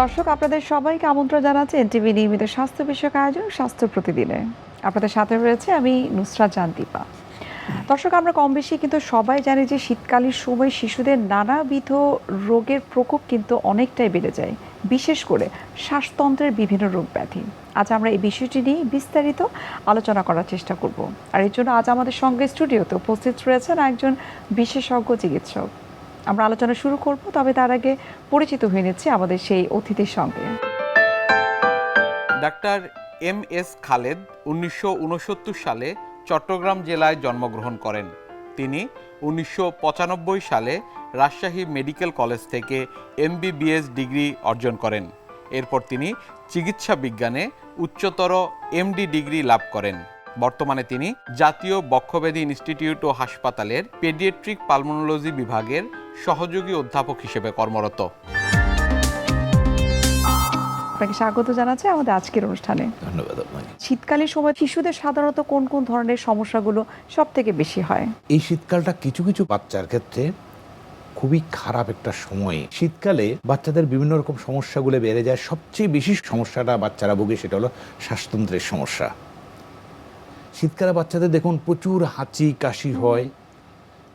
দর্শক, আপনাদের সবাইকে আমন্ত্রণ জানাচ্ছি এনটিভি নিয়মিত স্বাস্থ্য বিষয়ক আয়োজন, স্বাস্থ্য প্রতিদিনে। আপনাদের সাথে রয়েছে আমি নুসরাত জান্তিপা। দর্শক, আমরা কম বেশি কিন্তু সবাই জানি যে শীতকালীন সময় শিশুদের নানাবিধ রোগের প্রকোপ কিন্তু অনেকটাই বেড়ে যায়, বিশেষ করে শ্বাসতন্ত্রের বিভিন্ন রোগ ব্যাধি। আজ আমরা এই বিষয়টি নিয়ে বিস্তারিত আলোচনা করার চেষ্টা করব। আর এর জন্য আজ আমাদের সঙ্গে স্টুডিওতে উপস্থিত রয়েছেন একজন বিশেষজ্ঞ চিকিৎসক। আমরা আলোচনা শুরু করব, তবে তার আগে পরিচিত হয়ে নিচ্ছি আমাদের সেই অতিথির সঙ্গে। ডাক্তার এম এস খালেদ উনিশশো উনসত্তর সালে চট্টগ্রাম জেলায় জন্মগ্রহণ করেন। তিনি উনিশশো পঁচানব্বই সালে রাজশাহী মেডিকেল কলেজ থেকে এমবিবিএস ডিগ্রি অর্জন করেন। এরপর তিনি চিকিৎসা বিজ্ঞানে উচ্চতর এমডি ডিগ্রি লাভ করেন। বর্তমানে তিনি জাতীয় বক্ষব্যাধি ইনস্টিটিউট ও হাসপাতালের পেডিয়াট্রিক পালমোনোলজি বিভাগের সহযোগী অধ্যাপক হিসেবে কর্মরত। আপনাকে স্বাগত জানাচ্ছি আমাদের আজকের অনুষ্ঠানে। ধন্যবাদ আপনাকে। শীতকালীন সময় শিশুদের সাধারণত কোন কোন ধরনের সমস্যাগুলো সব থেকে বেশি হয়? এই শীতকালটা কিছু কিছু বাচ্চার ক্ষেত্রে খুবই খারাপ একটা সময়। শীতকালে বাচ্চাদের বিভিন্ন রকম সমস্যাগুলো বেড়ে যায়। সবচেয়ে বেশি সমস্যাটা বাচ্চারা ভোগে সেটা হলো শ্বাসতন্ত্রের সমস্যা। শীতকালে বাচ্চাদের দেখুন প্রচুর হাঁচি কাশি হয়।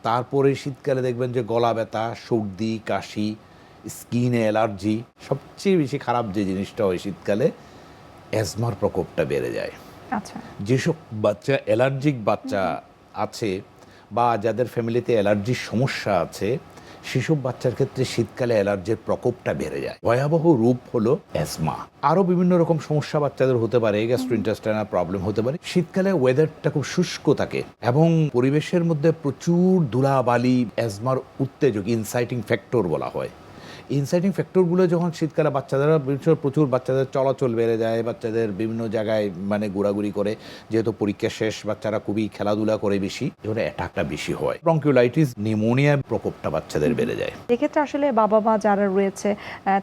তারপরে শীতকালে দেখবেন যে গলা ব্যথা সর্দি কাশি স্কিন অ্যালার্জি সবচেয়ে বেশি খারাপ যে জিনিসটা হয় শীতকালে অ্যাজমার প্রকোপটা বেড়ে যায়। আচ্ছা। যেসব বাচ্চা অ্যালার্জিক বাচ্চা আছে বা যাদের ফ্যামিলিতে অ্যালার্জির সমস্যা আছে সেসব বাচ্চার ক্ষেত্রে শীতকালে অ্যালার্জির প্রকোপটা বেড়ে যায়। ভয়াবহ রূপ হলো অ্যাজমা আরও বিভিন্ন রকম সমস্যা বাচ্চাদের হতে পারে গ্যাস্ট্রোইন্টেস্টাইনাল প্রবলেম হতে পারে। শীতকালে ওয়েদারটা খুব শুষ্ক থাকে এবং পরিবেশের মধ্যে প্রচুর ধুলাবালি অ্যাজমার উত্তেজক ইনসাইটিং ফ্যাক্টর বলা হয়। ইনসাইটিং ফ্যাক্টরগুলো যখন শীতকালে বাচ্চাদের প্রচুর প্রচুর বাচ্চাদের চলাচল বেড়ে যায় বাচ্চাদের বিভিন্ন জায়গায় মানে ঘোরাঘুরি করে যেহেতু পরীক্ষা শেষ বাচ্চারা খুবই খেলাধুলা করে বেশি অ্যাটাকটা বেশি হয়। ব্রঙ্কিওলাইটিস নিউমোনিয়া প্রকোপটা বাচ্চাদের বেড়ে যায়। এক্ষেত্রে আসলে বাবা মা যারা রয়েছে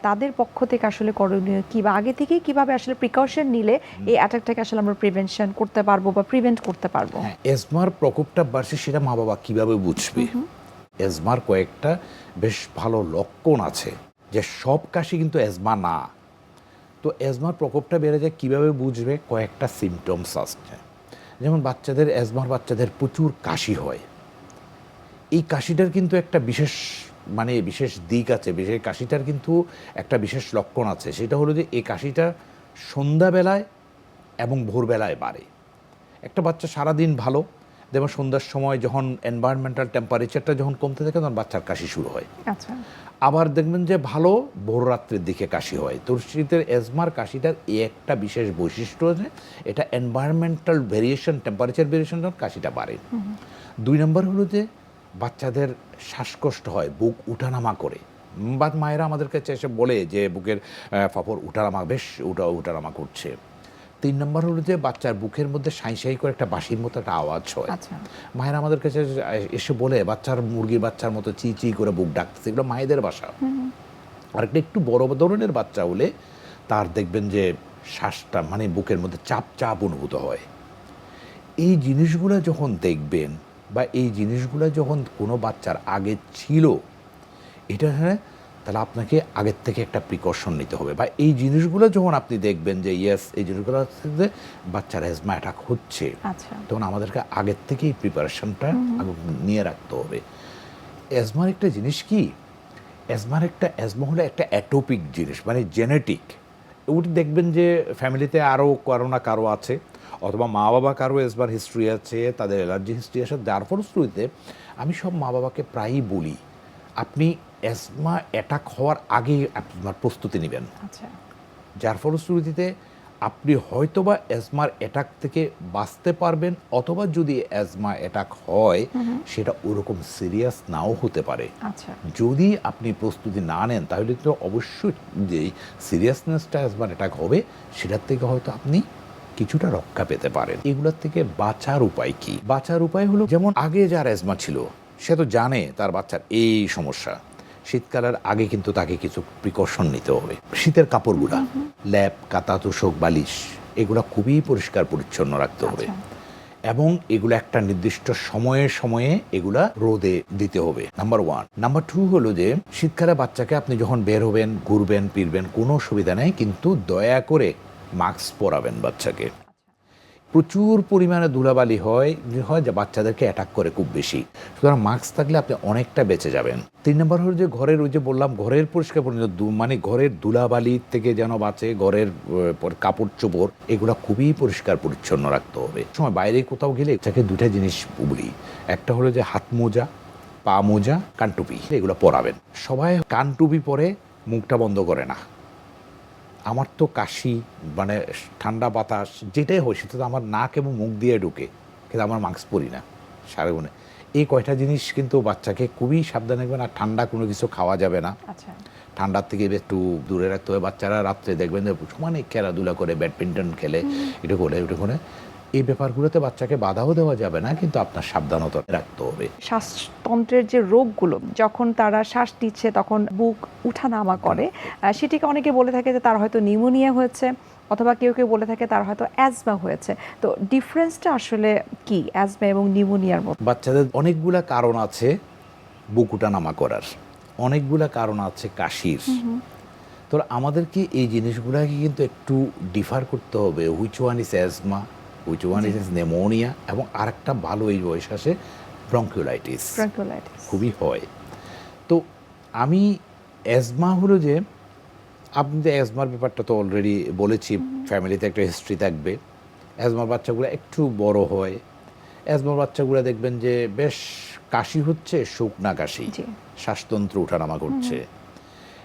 তাদের পক্ষ থেকে আসলে করণীয় কি বা আগে থেকেই কীভাবে আসলে প্রিকশন নিলে এই অ্যাটাকটাকে আসলে আমরা প্রিভেনশন করতে পারব বা প্রিভেন্ট করতে পারব? এজমার প্রকোপটা বাড়ছে সেটা মা বাবা কীভাবে বুঝবে? এজমার কয়েকটা বেশ ভালো লক্ষণ আছে, যে সব কাশি কিন্তু এজমা না। তো এজমার প্রকোপটা বেড়ে যায় কীভাবে বুঝবে? কয়েকটা সিমটমস আসছে। যেমন বাচ্চাদের, এজমার বাচ্চাদের প্রচুর কাশি হয়। এই কাশিটার কিন্তু একটা বিশেষ মানে বিশেষ দিক আছে, বিশেষ কাশিটার কিন্তু একটা বিশেষ লক্ষণ আছে। সেটা হলো যে এই কাশিটা সন্ধ্যাবেলায় এবং ভোরবেলায় বাড়ে। একটা বাচ্চা সারাদিন ভালো যেমন সন্ধ্যার সময় যখন এনভায়রনমেন্টাল টেম্পারেচারটা যখন কমতে থাকে তখন বাচ্চার কাশি শুরু হয়। আচ্ছা। আবার দেখবেন যে ভালো ভোর রাত্রের দিকে কাশি হয়। তোর শীতের এজমার কাশিটার এই একটা বিশেষ বৈশিষ্ট্য আছে এটা এনভায়রনমেন্টাল ভেরিয়েশন টেম্পারেচার ভেরিয়েশন যখন কাশিটা বাড়ে। দুই নম্বর হলো যে বাচ্চাদের শ্বাসকষ্ট হয় বুক উঠানামা করে। উম, বা মায়েরা আমাদের কাছে এসে বলে যে বুকের ফাপড় উঠানামা বেশ উঠা উঠানামা করছে। তিন নম্বর হলো যে বাচ্চার বুকের মধ্যে সাঁই সাই করে একটা বাঁশির মতো একটা আওয়াজ হয়। আচ্ছা। মায়েরা আমাদের কাছে এসে বলে বাচ্চার মুরগির বাচ্চার মতো চি চি করে বুক ডাকতেছে। এগুলো মায়েদের বাসা। আর একটা একটু বড় ধরনের বাচ্চা হলে তার দেখবেন যে শ্বাসটা মানে বুকের মধ্যে চাপ চাপ অনুভূত হয়। এই জিনিসগুলো যখন দেখবেন বা এই জিনিসগুলো যখন কোনো বাচ্চার আগে ছিল এটা হ্যাঁ তাহলে আপনাকে আগের থেকে একটা প্রিকশন নিতে হবে। বা এই জিনিসগুলো যখন আপনি দেখবেন যে ইয়েস এই জিনিসগুলো বাচ্চার অ্যাজমা অ্যাটাক হচ্ছে আচ্ছা। তখন আমাদেরকে আগের থেকেই প্রিপারেশনটা নিয়ে রাখতে হবে। অ্যাজমার একটা জিনিস কি? অ্যাজমার একটা অ্যাজমা হলো একটা অ্যাটোপিক জিনিস মানে জেনেটিক ওটি দেখবেন যে ফ্যামিলিতে আরও কারও না কারও আছে অথবা মা বাবা কারও অ্যাজমার হিস্ট্রি আছে তাদের অ্যালার্জি হিস্ট্রি আছে যার ফলশ্রুতিতে আমি সব মা বাবাকে প্রায়ই বলি আপনি অ্যাজমা অ্যাটাক হওয়ার আগে আপনার প্রস্তুতি নেবেন। আচ্ছা। যার ফলশ্রুতিতে আপনি হয়তোবা অ্যাজমার অ্যাটাক থেকে বাঁচতে পারবেন অথবা যদি অ্যাজমা অ্যাটাক হয় সেটা ওরকম সিরিয়াস নাও হতে পারে। আচ্ছা। যদি আপনি প্রস্তুতি না নেন তাহলে তো অবশ্যই যে সিরিয়াসনেসটা অ্যাজমার অ্যাটাক হবে সেটার থেকে হয়তো আপনি কিছুটা রক্ষা পেতে পারেন। এগুলোর থেকে বাঁচার উপায় কি? বাঁচার উপায় হলো যেমন আগে যার অ্যাজমা ছিল সে তো জানে তার বাচ্চার এই সমস্যা। শীতকালের আগে কিন্তু তাকে কিছু প্রিকশন নিতে হবে। শীতের কাপড়গুলা ল্যাপ কাতা তোষক বালিশ এগুলো খুবই পরিষ্কার পরিচ্ছন্ন রাখতে হবে। আচ্ছা। এবং এগুলো একটা নির্দিষ্ট সময়ে সময়ে এগুলা রোদে দিতে হবে নাম্বার ওয়ান নাম্বার টু হলো যে শীতকালে বাচ্চাকে আপনি যখন বের হবেন ঘুরবেন ফিরবেন কোনো অসুবিধা নেই কিন্তু দয়া করে মাস্ক পরাবেন বাচ্চাকে। প্রচুর পরিমাণে ধুলাবালি হয় হয় যে বাচ্চাদেরকে অ্যাটাক করে খুব বেশি। সুতরাং মাস্ক থাকলে আপনি অনেকটা বেঁচে যাবেন। তিন নম্বর হলো যে ঘরের ওই যে বললাম, ঘরের পরিষ্কার পরিচ্ছন্ন মানে ঘরের ধুলাবালি থেকে যেন বাঁচে, ঘরের কাপড় চোপড়, এগুলো খুবই পরিষ্কার পরিচ্ছন্ন রাখতে হবে। সময় বাইরে কোথাও গেলে তাকে দুটা জিনিস বলি। একটা হলো যে হাত মোজা, পা মোজা কানটুপি এগুলো পরাবেন। সবাই কানটুপি পরে মুখটা বন্ধ করে না। আমার তো কাশি মানে ঠান্ডা বাতাস যেটাই হয় সেটা তো আমার নাক এবং মুখ দিয়ে ঢুকে কিন্তু আমার মাস্ক পরি না সারা গুণে এই কয়টা জিনিস কিন্তু বাচ্চাকে খুবই সাবধানে রাখবেন আর ঠান্ডা কোনো কিছু খাওয়া যাবে না। আচ্ছা। ঠান্ডার থেকে একটু দূরে রাখতে হবে বাচ্চারা রাত্রে দেখবেন যে সমানে খেলাধুলা করে ব্যাডমিন্টন খেলে এটা করে ওটা করে এই ব্যাপারগুলোতে বাচ্চাকে বাধাও দেওয়া যাবে না কিন্তু আপনার সাবধানতা রাখতে হবে। শ্বাসতন্ত্রের যে রোগগুলো যখন তারা শ্বাস নিচ্ছে তখন বুক উঠানামা করে। সেটিকে অনেকে বলে থাকে যে তার হয়তো নিউমোনিয়া হয়েছে অথবা কেউ কেউ বলে থাকে তার হয়তো অ্যাজমা হয়েছে। তো ডিফারেন্সটা আসলে কি অ্যাজমা এবং নিউমোনিয়ার মধ্যে? বাচ্চাদের অনেকগুলা কারণ আছে বুক উঠানামা করার। অনেকগুলা কারণ আছে কাশির। তো আমাদেরকে এই জিনিসগুলাকে কিন্তু একটু ডিফার করতে হবে। Which one is asthma which one is pneumonia এবং আরেকটা ভালো এই বয়স আসে ব্রঙ্কিওলাইটিস Bronchiolitis। খুবই হয়। তো আমি অ্যাজমা হলো যে আপনি যে অ্যাজমার ব্যাপারটা তো অলরেডি বলেছি ফ্যামিলিতে একটা হিস্ট্রি থাকবে। অ্যাজমার বাচ্চাগুলো একটু বড় হয়। অ্যাজমার বাচ্চাগুলো দেখবেন যে বেশ কাশি হচ্ছে শুকনা কাশি। শ্বাসতন্ত্র ওঠানামা করছে।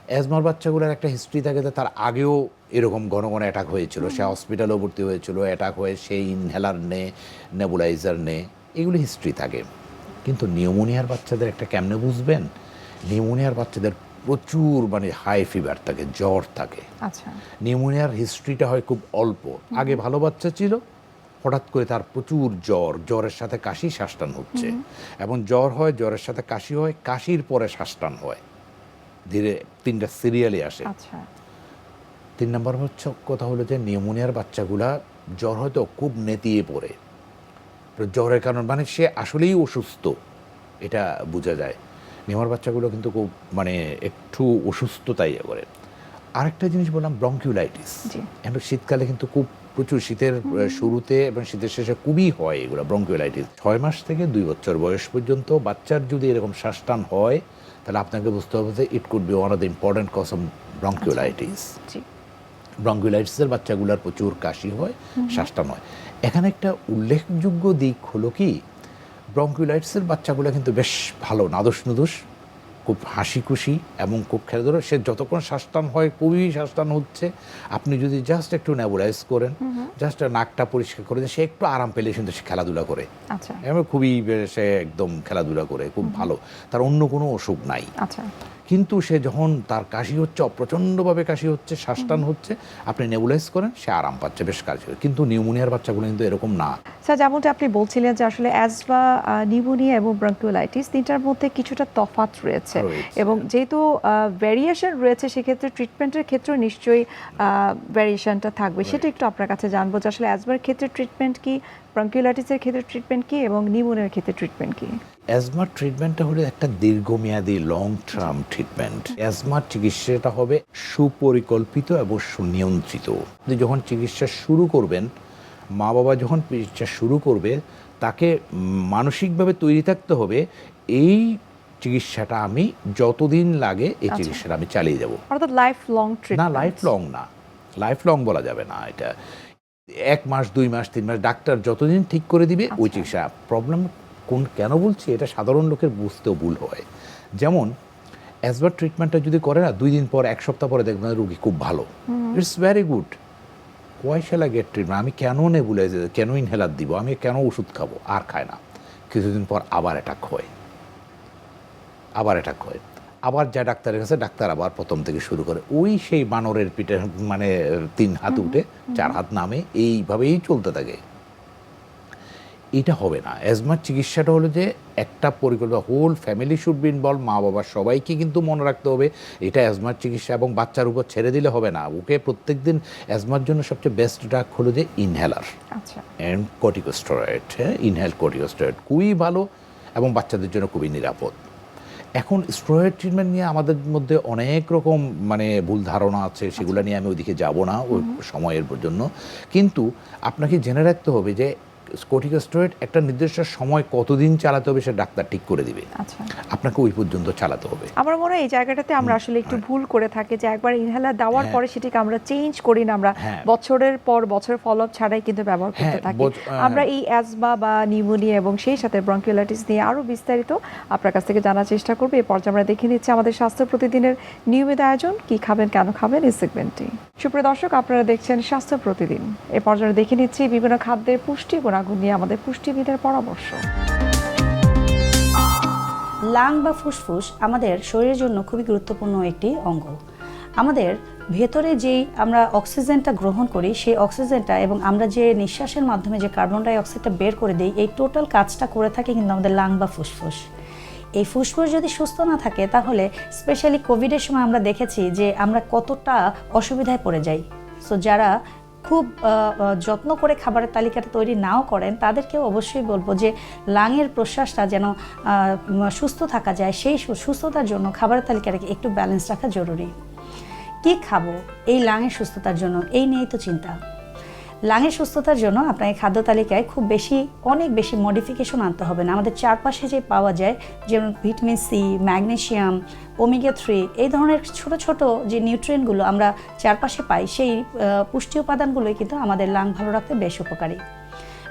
অ্যাজমার বাচ্চাগুলোর একটা হিস্ট্রি থাকে যে তার আগেও এরকম ঘন ঘন অ্যাটাক হয়েছিল। সে হসপিটালেও ভর্তি হয়েছিল অ্যাটাক হয়ে সে ইনহেলার নে নেবুলাইজার নে এগুলো হিস্ট্রি থাকে। কিন্তু নিউমোনিয়ার বাচ্চাদের একটা কেমনে বুঝবেন? নিউমোনিয়ার বাচ্চাদের প্রচুর মানে হাই ফিভার থাকে জ্বর থাকে। আচ্ছা। নিউমোনিয়ার হিস্ট্রিটা হয় খুব অল্প। আগে ভালো বাচ্চা ছিল হঠাৎ করে তার প্রচুর জ্বর জ্বরের সাথে কাশি শ্বাসটান হচ্ছে। এবং জ্বর হয় জ্বরের সাথে কাশি হয় কাশির পরে শ্বাসটান হয়। ধীরে তিনটা সিরিয়ালে আসে। আচ্ছা। তিন নম্বর হচ্ছে কথা হলো যে নিউমোনিয়ার বাচ্চাগুলা জ্বর হয়তো খুব নেতিয়ে পড়ে। জ্বরের কারণ মানে সে আসলেই অসুস্থ এটা বোঝা যায়। নিউমার বাচ্চাগুলো কিন্তু খুব মানে একটু অসুস্থতাই ইয়ে করে। আরেকটা জিনিস বললাম ব্রঙ্কিউলাইটিস। এখন শীতকালে কিন্তু খুব প্রচুর শীতের শুরুতে এবং শীতের শেষে খুবই হয় এগুলো ব্রঙ্কিউলাইটিস। ছয় মাস থেকে দুই বছর বয়স পর্যন্ত বাচ্চার যদি এরকম শ্বাসটান হয় তাহলে আপনাকে বুঝতে হবে যে it could be one of the important cause of bronchiolitis ব্রঙ্কিউলাইটিসের বাচ্চাগুলোর প্রচুর কাশি হয় শ্বাসটা নয়। এখানে একটা উল্লেখযোগ্য দিক হলো কি ব্রঙ্কিউলাইটিসের বাচ্চাগুলো কিন্তু বেশ ভালো নাদুস নুদুস খুব হাসি খুশি এবং খুব খেলাধুলা। সে যতক্ষণ শ্বাসটান হয় খুবই শ্বাসটান হচ্ছে। আপনি যদি জাস্ট একটু নেবুলাইজ করেন জাস্ট নাকটা পরিষ্কার করে সে একটু আরাম পেলে কিন্তু সে খেলাধুলা করে। আচ্ছা। খুবই সে একদম খেলাধুলা করে খুব ভালো। তার অন্য কোনো অসুখ নাই। আচ্ছা। কিন্তু সে যখন তার কাশি হচ্ছে প্রচণ্ডভাবে কাশি হচ্ছে শ্বাসটান হচ্ছে আপনি নেবুলাইজ করেন সে আরাম পাচ্ছে বেশ কাশি কিন্তু নিউমোনিয়ার বাচ্চাগুলো কিন্তু এরকম না। স্যার যেমনটা আপনি বলছিলেন যে আসলে অ্যাজমা নিউমোনিয়া এবং ব্রঙ্কিওলাইটিস তিনটার মধ্যে কিছুটা রয়েছে। রয়েছে। এবং যেহেতু ভ্যারিয়েশন রয়েছে সেক্ষেত্রে ট্রিটমেন্টের ক্ষেত্রেও নিশ্চয়ই ভ্যারিয়েশনটা থাকবে। সেটা একটু আপনার কাছে জানব যে আসলে অ্যাজমার ক্ষেত্রে ট্রিটমেন্ট কি ব্রঙ্কিওলাইটিসের ক্ষেত্রে ট্রিটমেন্ট কি এবং নিউমোনিয়ার ক্ষেত্রে ট্রিটমেন্ট কি? অ্যাজমার ট্রিটমেন্টটা হলো একটা দীর্ঘমেয়াদী লং টার্ম ট্রিটমেন্ট অ্যাজমার চিকিৎসাটা হবে সুপরিকল্পিত এবং সুনিয়ন্ত্রিত। যখন চিকিৎসা শুরু করবেন মা বাবা যখন চিকিৎসা শুরু করবে তাকে মানসিকভাবে তৈরি থাকতে হবে এই চিকিৎসাটা আমি যতদিন লাগে এই আচ্ছা। চিকিৎসাটা আমি চালিয়ে যাব। অর্থাৎ লাইফ লং না লাইফ লং না। লাইফ লং বলা যাবে না এটা। এক মাস দুই মাস তিন মাস ডাক্তার যতদিন ঠিক করে দিবে ওই আচ্ছা। চিকিৎসা। প্রবলেম কোন কেন বলছি? এটা সাধারণ লোকের বুঝতেও ভুল হয়। যেমন অ্যাজবার ট্রিটমেন্টটা যদি করে না দুই দিন পর এক সপ্তাহ পরে দেখবেন রুগী খুব ভালো। ইটস ভেরি গুড ওয়াই শ্যালা গেট ট্রিটমেন্ট আমি কেন নেবুলাইজ কেন ইনহেলার দিব? আমি কেন ওষুধ খাব? আর খায় না। কিছুদিন পর আবার অ্যাটাক হয়। আবার অ্যাটাক হয়। আবার যা ডাক্তারের কাছে ডাক্তার আবার প্রথম থেকে শুরু করে। ওই সেই বানরের পিঠে মানে তিন হাত উঠে চার হাত নামে এইভাবেই চলতে থাকে। এটা হবে না। অ্যাজমার চিকিৎসাটা হলো যে একটা পরিকল্পনা whole family should be involve মা বাবা সবাইকে কিন্তু মনে রাখতে হবে। এটা অ্যাজমার চিকিৎসা এবং বাচ্চার উপর ছেড়ে দিলে হবে না। ওকে প্রত্যেকদিন অ্যাজমার জন্য সবচেয়ে বেস্ট ড্রাগ হলো যে ইনহেলার আচ্ছা। অ্যান্ড কর্টিকোস্টেরয়েড হ্যাঁ? ইনহেল কর্টিকোস্টেরয়েড খুবই ভালো এবং বাচ্চাদের জন্য খুবই নিরাপদ। এখন স্টেরয়েড ট্রিটমেন্ট নিয়ে আমাদের মধ্যে অনেক রকম মানে ভুল ধারণা আছে সেগুলো নিয়ে আমি ওইদিকে যাব না ওই সময়ের জন্য। কিন্তু আপনাকে জেনে রাখতে হবে যে একটা নির্দিষ্ট সময় কতদিন চালাতে হবে সে ডাক্তার ঠিক করে দিবে। আচ্ছা। আপনাকে ওই পর্যন্ত চালাতে হবে। আমার মনে হয় এই জায়গাটাতে আমরা আসলে একটু ভুল করে থাকি যে একবার ইনহেলার দেওয়ার হ্যাঁ। পরে সেটাকে আমরা চেঞ্জ করি না আমরা হ্যাঁ। বছরের পর বছর ফলো আপ ছাড়াই কিন্তু ব্যবহার করতে হ্যাঁ, থাকি আমরা এই অ্যাজমা বা নিউমোনিয়া এবং সেই সাথে ব্রঙ্কিওলাইটিস নিয়ে আরও বিস্তারিত আপনার কাছ থেকে জানার চেষ্টা করব। এই পর্যায়ে আমরা দেখে নিচ্ছি আমাদের স্বাস্থ্য প্রতিদিনের নিয়মিত আয়োজন কি খাবেন কেন খাবেন এই সেগমেন্টটি সুপ্রিয় দর্শক আপনারা দেখছেন স্বাস্থ্য প্রতিদিন। এই পর্যায়ে দেখে নিচ্ছি বিভিন্ন খাদ্যের পুষ্টি গুণাগুণ নিয়ে আমাদের পুষ্টিবিদের পরামর্শ। লাং বা ফুসফুস আমাদের শরীরের জন্য খুবই গুরুত্বপূর্ণ একটি অঙ্গ। আমাদের ভেতরে যেই আমরা অক্সিজেনটা গ্রহণ করি, সেই অক্সিজেনটা এবং আমরা যে নিঃশ্বাসের মাধ্যমে যে কার্বন ডাই অক্সাইডটা বের করে দিই, এই টোটাল কাজটা করে থাকে কিন্তু আমাদের লাং বা ফুসফুস। এই ফুসফুস যদি সুস্থ না থাকে, তাহলে স্পেশালি কোভিডের সময় আমরা দেখেছি যে আমরা কতটা অসুবিধায় পড়ে যাই। সো যারা খুব যত্ন করে খাবারের তালিকাটা তৈরি নাও করেন, তাদেরকেও অবশ্যই বলব যে লাঙের প্রশ্বাসটা যেন সুস্থ থাকা যায়, সেই সুস্থতার জন্য খাবারের তালিকাটাকে একটু ব্যালেন্স রাখা জরুরি। কি খাব? এই লাঙের সুস্থতার জন্য, এই নিয়েই তো চিন্তা। লাঙের সুস্থতার জন্য আপনাকে খাদ্য তালিকায় খুব বেশি, অনেক বেশি মডিফিকেশন আনতে হবে না। আমাদের চারপাশে যে পাওয়া যায়, যেমন vitamin C magnesium omega three এই ধরনের ছোট ছোট যে নিউট্রিয়েন্টগুলো আমরা চারপাশে পাই, সেই পুষ্টি উপাদানগুলোই কিন্তু আমাদের লাং ভালো রাখতে বেশ উপকারী।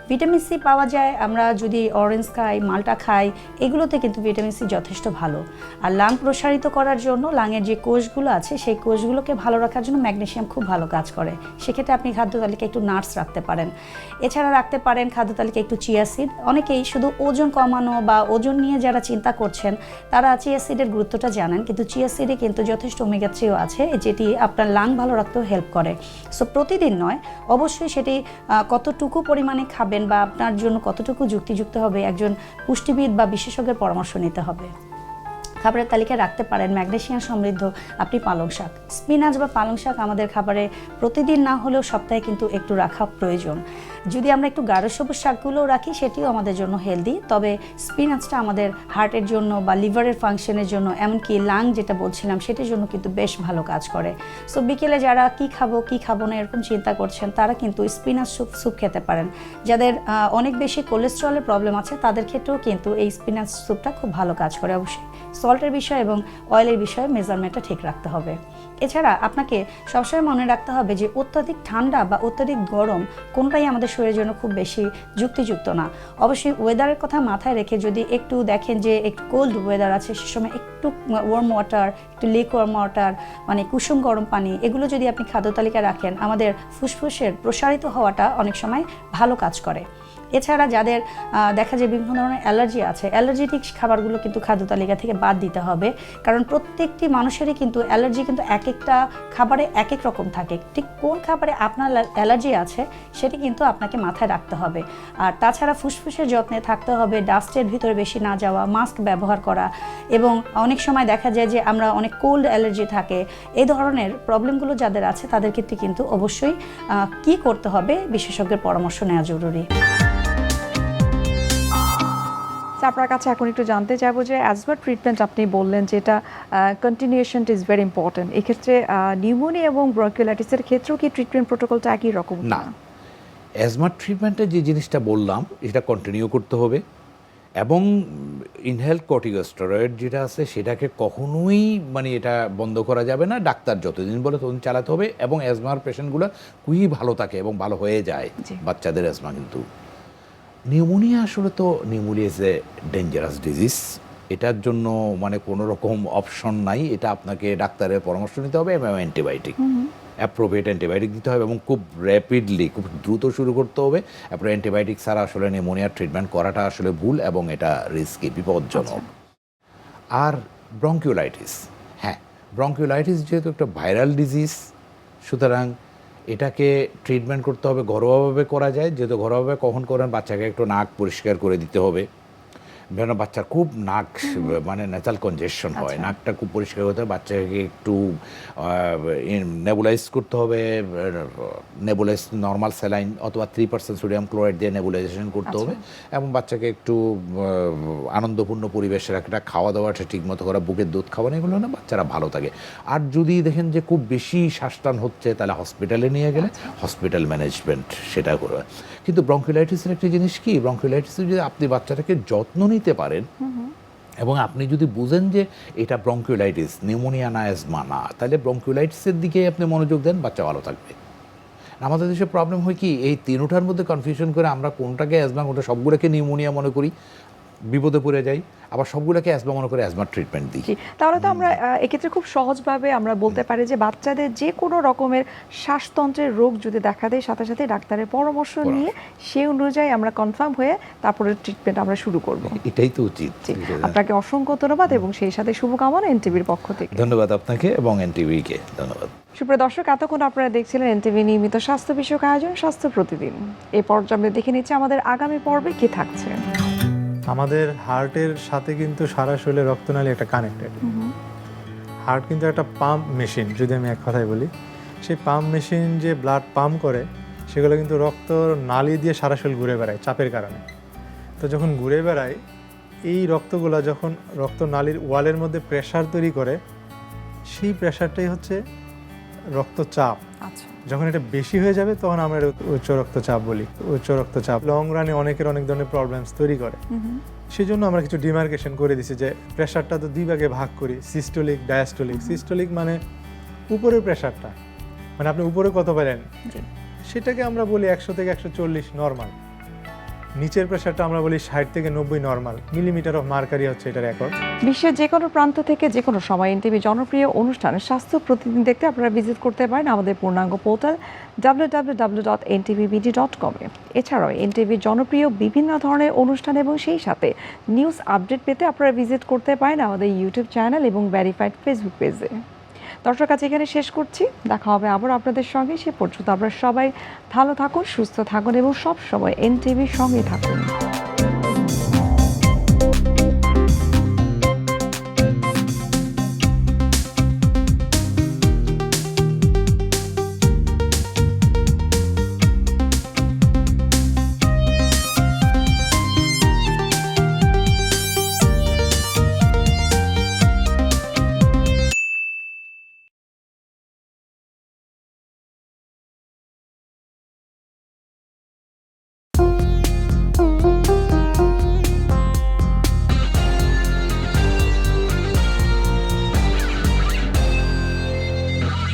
ভিটামিন সি পাওয়া যায়, আমরা যদি অরেঞ্জ খাই, মালটা খাই, এগুলোতে কিন্তু ভিটামিন সি যথেষ্ট ভালো। আর লাং প্রসারিত করার জন্য লাংয়ের যে কোষগুলো আছে, সেই কোষগুলোকে ভালো রাখার জন্য ম্যাগনেসিয়াম খুব ভালো কাজ করে। সেক্ষেত্রে আপনি খাদ্য তালিকায় একটু নাটস রাখতে পারেন। এছাড়া রাখতে পারেন খাদ্য তালিকায় একটু চিয়াসিড অনেকেই শুধু ওজন কমানো বা ওজন নিয়ে যারা চিন্তা করছেন, তারা চিয়াসিডের গুরুত্বটা জানেন, কিন্তু চিয়াসিডে কিন্তু যথেষ্ট ওমেগা থ্রিও আছে, যেটি আপনার লাং ভালো রাখতেও হেল্প করে। সো প্রতিদিন নয়, অবশ্যই সেটি কতটুকু পরিমাণে খাবেন বা আপনার জন্য কতটুকু যুক্তিযুক্ত হবে? একজন পুষ্টিবিদ বা বিশেষজ্ঞের পরামর্শ নিতে হবে। খাবারের তালিকায় রাখতে পারেন ম্যাগনেশিয়াম সমৃদ্ধ আপনি পালং শাক। স্পিনাচ বা পালং শাক আমাদের খাবারে প্রতিদিন না হলেও সপ্তাহে কিন্তু একটু রাখা প্রয়োজন। যদি আমরা একটু গাঢ় সবুজ শাকগুলোও রাখি, সেটিও আমাদের জন্য হেলদি তবে স্পিনাচটা আমাদের হার্টের জন্য বা লিভারের ফাংশনের জন্য, এমনকি লাং যেটা বলছিলাম, সেটির জন্য কিন্তু বেশ ভালো কাজ করে। সো বিকেলে যারা কি খাব কি খাব না, এরকম চিন্তা করছেন, তারা কিন্তু স্পিনাচ স্যুপ স্যুপ খেতে পারেন। যাদের অনেক বেশি কোলেস্ট্রলের প্রবলেম আছে, তাদের ক্ষেত্রেও কিন্তু এই স্পিনাচ স্যুপটা খুব ভালো কাজ করে, অবশ্যই। সল্টের বিষয় এবং অয়েলের বিষয়ে মেজারমেন্টটা ঠিক রাখতে হবে। এছাড়া আপনাকে সবসময় মনে রাখতে হবে যে অত্যাধিক ঠান্ডা বা অত্যাধিক গরম কোনটাই আমাদের শরীরের জন্য খুব বেশি যুক্তিযুক্ত না। অবশ্যই ওয়েদারের কথা মাথায় রেখে যদি একটু দেখেন যে একটু কোল্ড ওয়েদার আছে, সে সময় একটু ওয়ার্ম ওয়াটার একটু লেক ওয়ার্ম ওয়াটার মানে কুসুম গরম পানি, এগুলো যদি আপনি খাদ্য তালিকায় রাখেন, আমাদের ফুসফুসের প্রসারিত হওয়াটা অনেক সময় ভালো কাজ করে। এছাড়া যাদের দেখা যায় বিভিন্ন ধরনের অ্যালার্জি আছে, অ্যালার্জেটিক খাবারগুলো কিন্তু খাদ্য তালিকা থেকে বাদ দিতে হবে। কারণ প্রত্যেকটি মানুষেরই কিন্তু অ্যালার্জি কিন্তু এক একটা খাবারে এক এক রকম থাকে। ঠিক কোন খাবারে আপনার অ্যালার্জি আছে, সেটি কিন্তু আপনাকে মাথায় রাখতে হবে। আর তাছাড়া ফুসফুসের যত্নে থাকতে হবে, ডাস্টের ভিতরে বেশি না যাওয়া, মাস্ক ব্যবহার করা এবং অনেক সময় দেখা যায় যে আমরা অনেক কোল্ড অ্যালার্জি থাকে এই ধরনের প্রবলেমগুলো যাদের আছে তাদের ক্ষেত্রে কিন্তু অবশ্যই কি করতে হবে বিশেষজ্ঞের পরামর্শ নেওয়া জরুরি। তো আপনার কাছে এখন একটু জানতে চাইব যে অ্যাজমা ট্রিটমেন্ট আপনি বললেন যে এটা কন্টিনিউশনটা ইজ ভেরি ইম্পর্টেন্ট এক্ষেত্রে নিউমোনিয়া এবং ব্রঙ্কিওলাইটিসের ক্ষেত্রেও কি ট্রিটমেন্ট প্রোটোকলটা একই রকম না। অ্যাজমার ট্রিটমেন্টে যে জিনিসটা বললাম এটা কন্টিনিউ করতে হবে এবং ইনহেল কর্টিকোস্টেরয়েড যেটা আছে সেটাকে কখনোই মানে এটা বন্ধ করা যাবে না। ডাক্তার যতদিন বলে ততদিন চালাতে হবে এবং অ্যাজমার পেশেন্টগুলো খুবই ভালো থাকে এবং ভালো হয়ে যায়। বাচ্চাদের অ্যাজমা কিন্তু। নিউমোনিয়া আসলে তো pneumonia is a dangerous disease এটার জন্য মানে কোনো রকম অপশন নাই। এটা আপনাকে ডাক্তারের পরামর্শ নিতে হবে এবং অ্যান্টিবায়োটিক অ্যাপ্রোপ্রিয়েট অ্যান্টিবায়োটিক দিতে হবে এবং খুব র্যাপিডলি খুব দ্রুত শুরু করতে হবে। তারপরে অ্যান্টিবায়োটিক ছাড়া আসলে নিউমোনিয়ার ট্রিটমেন্ট করাটা আসলে ভুল এবং এটা রিস্কি বিপজ্জনক। আর ব্রঙ্কিওলাইটিস হ্যাঁ ব্রঙ্কিওলাইটিস যেহেতু একটা ভাইরাল ডিজিজ সুতরাং এটাকে ট্রিটমেন্ট করতে হবে, ঘরোয়াভাবে করা যায়। যেহেতু ঘরোয়াভাবে কখন করেন? বাচ্চাকে একটু নাক পরিষ্কার করে দিতে হবে। যেন বাচ্চার খুব নাক মানে ন্যাচারাল কনজেশন হয়। আচ্ছা। নাকটা খুব পরিষ্কার করতে হবে বাচ্চাকে একটু নেবুলাইজ করতে হবে নেবুলাইজ নর্মাল স্যালাইন অথবা থ্রি পার্সেন্ট সোডিয়াম ক্লোরাইড দিয়ে নেবুলাইজেশন করতে হবে এবং বাচ্চাকে একটু আনন্দপূর্ণ পরিবেশে একটা খাওয়া দাওয়াটা ঠিকমতো করা বুকের দুধ খাওয়ানো এগুলো না বাচ্চারা ভালো থাকে। আর যদি দেখেন যে খুব বেশি শ্বাসটান হচ্ছে তাহলে হসপিটালে নিয়ে গেলে হসপিটাল ম্যানেজমেন্ট সেটা করবে। কিন্তু ব্রঙ্কিলাইটিসের একটি জিনিস কি? ব্রঙ্কিলাইটিসে যদি আপনি বাচ্চাটাকে যত্ন নিতে পারেন। এবং আপনি যদি বুঝেন যে এটা ব্রঙ্কিউলাইটিস নিউমোনিয়া না অ্যাজমা না তাহলে ব্রঙ্কিউলাইটিসের দিকে আপনি মনোযোগ দেন বাচ্চা ভালো থাকবে। আমাদের দেশে প্রবলেম হয় কি এই তিনোটার মধ্যে কনফিউশন করে আমরা কোনটাকে অ্যাজমা কোনটা সবগুলোকে নিউমোনিয়া মনে করি। বিপদে পড়ে যাই আবার সবগুলোকে অ্যাজমা মনে করে অ্যাজমার ট্রিটমেন্ট দিই। তাহলে তো আমরা এক্ষেত্রে খুব সহজভাবে আমরা বলতে পারি যে বাচ্চাদের যে কোনো রকমের শ্বাসতন্ত্রের রোগ যদি দেখা দেয় সাথে সাথে ডাক্তারের পরামর্শ নিয়ে সেই অনুযায়ী আমরা কনফার্ম হয়ে তারপরে ট্রিটমেন্ট আমরা শুরু করব। এটাই তো উচিত। আপনাকে অসংখ্য ধন্যবাদ এবং সেই সাথে শুভকামনা এনটিভির পক্ষ থেকে। ধন্যবাদ আপনাকে এবং এনটিভিকে ধন্যবাদ। সুপ্রিয় দর্শক এতক্ষণ আপনারা দেখছিলেন এনটিভি নিয়মিত স্বাস্থ্য বিষয়ক আয়োজন স্বাস্থ্য প্রতিদিন। এই পর্যায়ে আমরা দেখে নিচ্ছি আমাদের আগামী পর্বে কি থাকছে। আমাদের হার্টের সাথে কিন্তু সারা শরীরে রক্তনালী একটা কানেক্টেড হার্ট কিন্তু একটা পাম্প মেশিন যদি আমি এক কথায় বলি। সেই পাম্প মেশিন যে ব্লাড পাম্প করে সেগুলো কিন্তু রক্ত নালী দিয়ে সারা শরীর ঘুরে বেড়ায় চাপের কারণে। তো যখন ঘুরে বেড়ায় এই রক্তগুলো যখন রক্ত নালীর ওয়ালের মধ্যে প্রেশার তৈরি করে সেই প্রেশারটাই হচ্ছে রক্তচাপ। যখন এটা বেশি হয়ে যাবে তখন আমরা উচ্চ রক্তচাপ বলি। উচ্চ রক্তচাপ লং রানে অনেকের অনেক ধরনের প্রবলেমস তৈরি করে। সেই জন্য আমরা কিছু ডিমার্কেশন করে দিছি যে প্রেশারটা তো দুই ভাগে ভাগ করি সিস্টোলিক ডায়াস্টোলিক সিস্টোলিক মানে উপরের প্রেশারটা মানে আপনি উপরে কত পেলেন? সেটাকে আমরা বলি একশো থেকে একশো চল্লিশ নর্মাল নিচের প্রেশারটা আমরা বলি ষাট থেকে নব্বই নর্মাল মিলিমিটার অফ মার্কারি হচ্ছে এটার রেকর্ড বিশ্বের যে কোনো প্রান্ত থেকে যে কোনো সময় এনটিভি জনপ্রিয় অনুষ্ঠান স্বাস্থ্য প্রতিদিন দেখতে আপনারা ভিজিট করতে পারেন আমাদের পূর্ণাঙ্গ পোর্টাল ডট কমে এছাড়াও এনটিভির জনপ্রিয় বিভিন্ন ধরনের অনুষ্ঠান এবং সেই সাথে নিউজ আপডেট পেতে আপনারা ভিজিট করতে পারেন আমাদের ইউটিউব চ্যানেল এবং ভ্যারিফাইড ফেসবুক পেজে দর্শক, আজ এখানে শেষ করছি। দেখা হবে আবার আপনাদের সঙ্গে। সে পর্যন্ত আপনারা সবাই ভালো থাকুন, সুস্থ থাকুন এবং সব সময় এনটিভির সঙ্গে থাকুন।